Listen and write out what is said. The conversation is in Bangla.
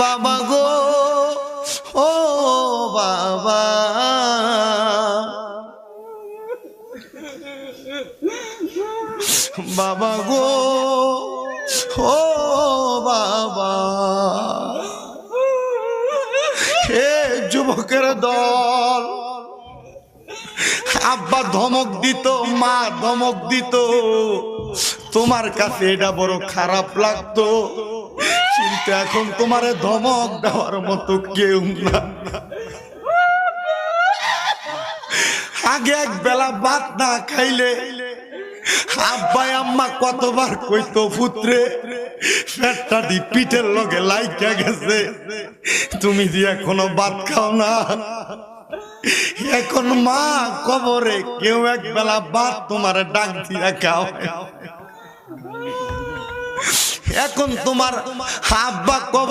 বাবা গো, ও বাবা। বাবা গো, ও বাবা। হে যুবকের দল, আব্বা ধমক দিত, মা ধমক দিত। তোমার কাছে এটা বড় খারাপ লাগতো। কিন্তু এখন তোমারে ধমক দেওয়ার মতো কেউ না। আগে এক বেলা ভাত না খাইলে আব্বাই আম্মা কতবার কইতো পুত্রে পেটটা দি পিঠের লগে লাইকা গেছে। তুমি যে এখনও ভাত খাও না। এখন মা কবরে কেউ এক বেলা ভাত তোমার ডাক দিয়া খাও এখন তোমার কবর